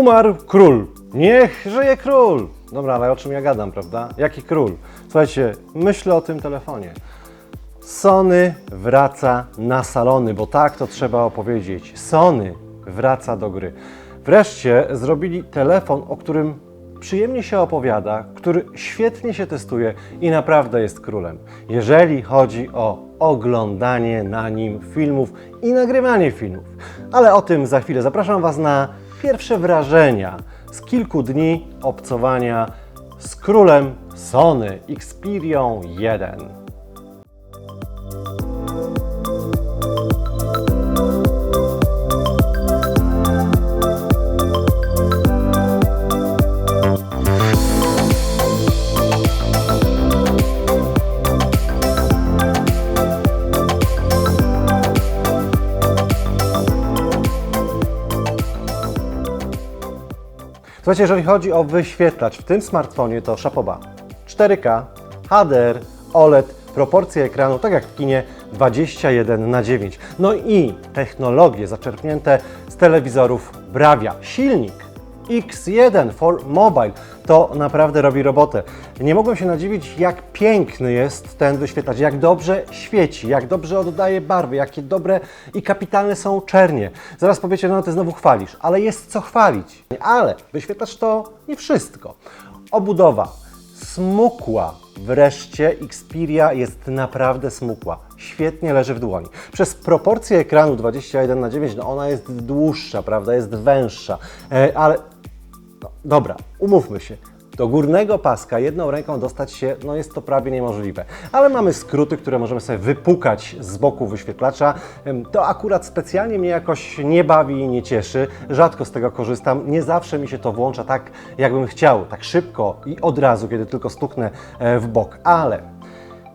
Umarł król. Niech żyje król. Dobra, ale o czym ja gadam, prawda? Jaki król? Słuchajcie, myślę o tym telefonie. Sony wraca na salony, bo tak to trzeba opowiedzieć. Sony wraca do gry. Wreszcie zrobili telefon, o którym przyjemnie się opowiada, który świetnie się testuje i naprawdę jest królem. Jeżeli chodzi o oglądanie na nim filmów i nagrywanie filmów. Ale o tym za chwilę. Zapraszam Was na pierwsze wrażenia z kilku dni obcowania z królem Sony Xperią 1. Słuchajcie, jeżeli chodzi o wyświetlacz w tym smartfonie, to szapoba. 4K, HDR, OLED, proporcje ekranu, tak jak w kinie, 21 na 9. No i technologie zaczerpnięte z telewizorów Bravia. Silnik X1 for Mobile to naprawdę robi robotę. Nie mogłem się nadziwić, jak piękny jest ten wyświetlacz, jak dobrze świeci, jak dobrze oddaje barwy, jakie dobre i kapitalne są czernie. Zaraz powiecie, no ty znowu chwalisz, ale jest co chwalić. Ale wyświetlacz to nie wszystko. Obudowa smukła. Wreszcie Xperia jest naprawdę smukła. Świetnie leży w dłoni. Przez proporcję ekranu 21 na 9 no ona jest dłuższa, prawda? Jest węższa, e, ale no, dobra, umówmy się. Do górnego paska jedną ręką dostać się, no jest to prawie niemożliwe. Ale mamy skróty, które możemy sobie wypukać z boku wyświetlacza. To akurat specjalnie mnie jakoś nie bawi i nie cieszy. Rzadko z tego korzystam. Nie zawsze mi się to włącza tak, jakbym chciał, tak szybko i od razu, kiedy tylko stuknę e, w bok. Ale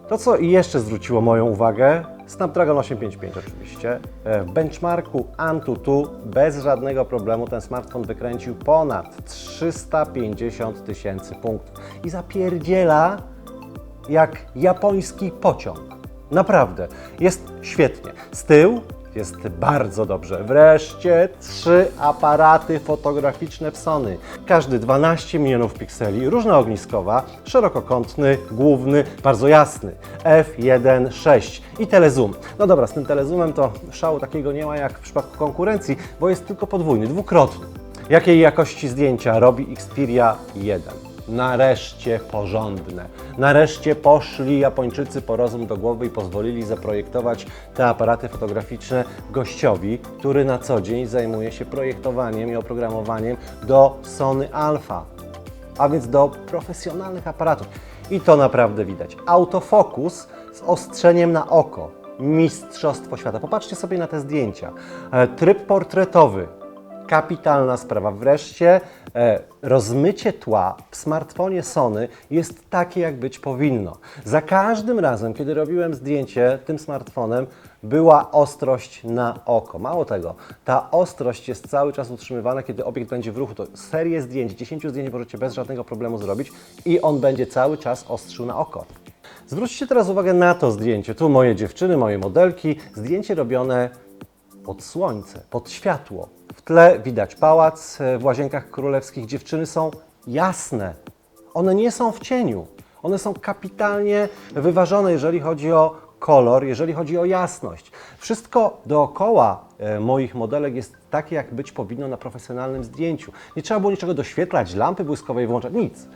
to, co jeszcze zwróciło moją uwagę, Snapdragon 855 oczywiście. E, W benchmarku Antutu bez żadnego problemu ten smartfon wykręcił ponad 350 tysięcy punktów. I zapierdziela jak japoński pociąg. Naprawdę, jest świetnie. Z tyłu jest bardzo dobrze. Wreszcie trzy aparaty fotograficzne w Sony. Każdy 12 milionów pikseli, różna ogniskowa, szerokokątny, główny, bardzo jasny. F1.6 i telezoom. No dobra, z tym telezoomem to szału takiego nie ma jak w przypadku konkurencji, bo jest tylko podwójny, dwukrotny. Jakiej jakości zdjęcia robi Xperia 1? Nareszcie porządne. Nareszcie poszli Japończycy po rozum do głowy i pozwolili zaprojektować te aparaty fotograficzne gościowi, który na co dzień zajmuje się projektowaniem i oprogramowaniem do Sony Alpha, a więc do profesjonalnych aparatów. I to naprawdę widać. Autofokus z ostrzeniem na oko. Mistrzostwo świata. Popatrzcie sobie na te zdjęcia. E, Tryb portretowy, Kapitalna sprawa. Wreszcie e, rozmycie tła w smartfonie Sony jest takie, jak być powinno. Za każdym razem, kiedy robiłem zdjęcie tym smartfonem, była ostrość na oko. Mało tego, ta ostrość jest cały czas utrzymywana, kiedy obiekt będzie w ruchu. To serię zdjęć, 10 zdjęć możecie bez żadnego problemu zrobić i on będzie cały czas ostrzył na oko. Zwróćcie teraz uwagę na to zdjęcie. Tu moje dziewczyny, moje modelki. Zdjęcie robione pod słońce, pod światło. W tle widać pałac e, w łazienkach królewskich. Dziewczyny są jasne. One nie są w cieniu. One są kapitalnie wyważone, jeżeli chodzi o kolor, jeżeli chodzi o jasność. Wszystko dookoła e, moich modelek jest takie, jak być powinno na profesjonalnym zdjęciu. Nie trzeba było niczego doświetlać, lampy błyskowej włączać, nic.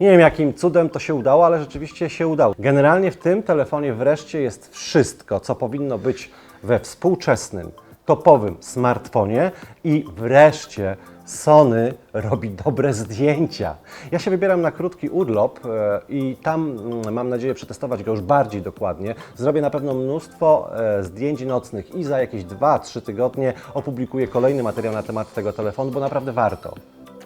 Nie wiem, jakim cudem to się udało, ale rzeczywiście się udało. Generalnie w tym telefonie wreszcie jest wszystko, co powinno być we współczesnym, topowym smartfonie i wreszcie Sony robi dobre zdjęcia. Ja się wybieram na krótki urlop e, i tam mm, mam nadzieję przetestować go już bardziej dokładnie. Zrobię na pewno mnóstwo e, zdjęć nocnych i za jakieś 2-3 tygodnie opublikuję kolejny materiał na temat tego telefonu, bo naprawdę warto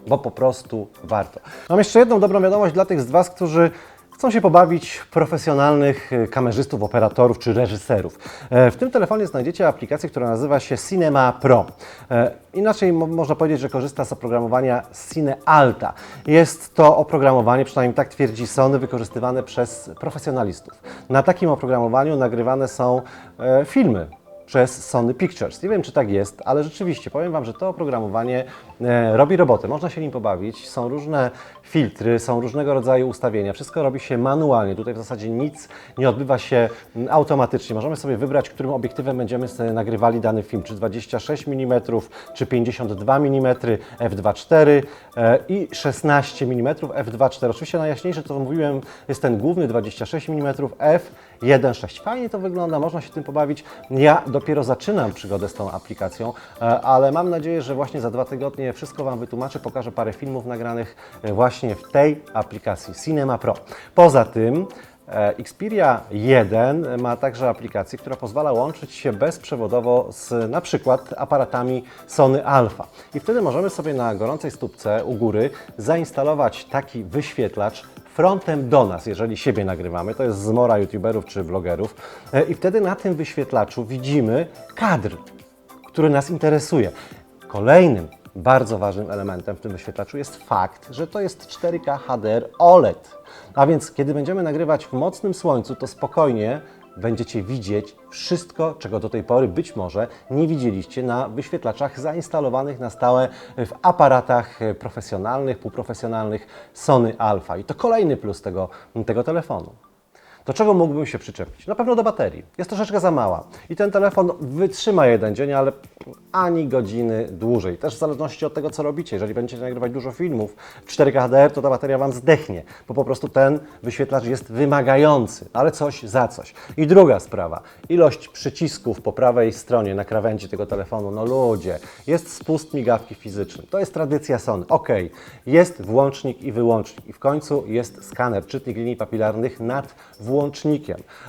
bo po prostu warto. Mam jeszcze jedną dobrą wiadomość dla tych z Was, którzy chcą się pobawić profesjonalnych e, kamerzystów, operatorów czy reżyserów. E, W tym telefonie znajdziecie aplikację, która nazywa się Cinema Pro. E, Inaczej mo- można powiedzieć, że korzysta z oprogramowania Cine Alta. Jest to oprogramowanie, przynajmniej tak twierdzi Sony, wykorzystywane przez profesjonalistów. Na takim oprogramowaniu nagrywane są e, filmy przez Sony Pictures. Nie wiem, czy tak jest, ale rzeczywiście powiem Wam, że to oprogramowanie e, robi robotę. Można się nim pobawić. Są różne filtry, są różnego rodzaju ustawienia. Wszystko robi się manualnie. Tutaj w zasadzie nic nie odbywa się automatycznie. Możemy sobie wybrać, którym obiektywem będziemy nagrywali dany film, czy 26 mm, czy 52 mm f2.4 e, i 16 mm f2.4. Oczywiście najjaśniejsze, to mówiłem, jest ten główny 26 mm f1.6. Fajnie to wygląda, można się tym pobawić. Ja dopiero zaczynam przygodę z tą aplikacją, e, ale mam nadzieję, że właśnie za dwa tygodnie wszystko Wam wytłumaczę, pokażę parę filmów nagranych e, właśnie w tej aplikacji Cinema Pro. Poza tym e, Xperia 1 ma także aplikację, która pozwala łączyć się bezprzewodowo z na przykład aparatami Sony Alpha. I wtedy możemy sobie na gorącej stópce u góry zainstalować taki wyświetlacz frontem do nas, jeżeli siebie nagrywamy. To jest zmora youtuberów czy blogerów. E, I wtedy na tym wyświetlaczu widzimy kadr, który nas interesuje. Kolejnym bardzo ważnym elementem w tym wyświetlaczu jest fakt, że to jest 4K HDR OLED. A więc kiedy będziemy nagrywać w mocnym słońcu, to spokojnie będziecie widzieć wszystko, czego do tej pory być może nie widzieliście na wyświetlaczach zainstalowanych na stałe w aparatach profesjonalnych, półprofesjonalnych Sony Alpha. I to kolejny plus tego, tego telefonu. Do czego mógłbym się przyczepić? Na pewno do baterii. Jest troszeczkę za mała. I ten telefon wytrzyma jeden dzień, ale ani godziny dłużej. Też w zależności od tego, co robicie. Jeżeli będziecie nagrywać dużo filmów w 4K HDR, to ta bateria Wam zdechnie, bo po prostu ten wyświetlacz jest wymagający, ale coś za coś. I druga sprawa. Ilość przycisków po prawej stronie na krawędzi tego telefonu. No ludzie, jest spust migawki fizycznej. To jest tradycja Sony. Ok, jest włącznik i wyłącznik. I w końcu jest skaner, czytnik linii papilarnych nad włącznikiem.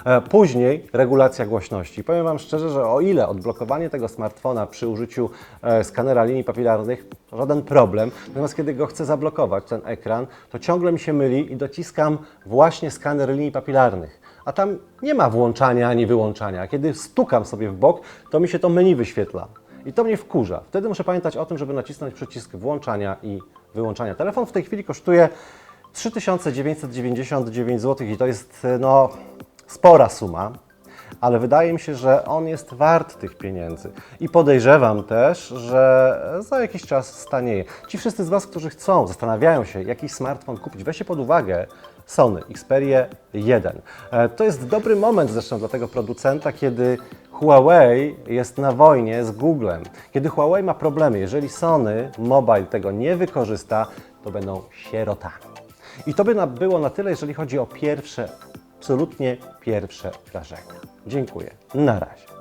E, Później regulacja głośności. Powiem Wam szczerze, że o ile odblokowanie tego smartfona przy użyciu e, skanera linii papilarnych żaden problem, natomiast kiedy go chcę zablokować, ten ekran, to ciągle mi się myli i dociskam właśnie skaner linii papilarnych. A tam nie ma włączania ani wyłączania. Kiedy stukam sobie w bok, to mi się to menu wyświetla. I to mnie wkurza. Wtedy muszę pamiętać o tym, żeby nacisnąć przycisk włączania i wyłączania. Telefon w tej chwili kosztuje 3999 zł i to jest no, spora suma, ale wydaje mi się, że on jest wart tych pieniędzy. I podejrzewam też, że za jakiś czas stanieje. Ci wszyscy z Was, którzy chcą, zastanawiają się, jaki smartfon kupić, weźcie pod uwagę Sony Xperia 1. E, To jest dobry moment zresztą dla tego producenta, kiedy Huawei jest na wojnie z Googlem. Kiedy Huawei ma problemy, jeżeli Sony Mobile tego nie wykorzysta, to będą sierotami. I to by było na tyle, jeżeli chodzi o pierwsze, absolutnie pierwsze wrażenia. Dziękuję. Na razie.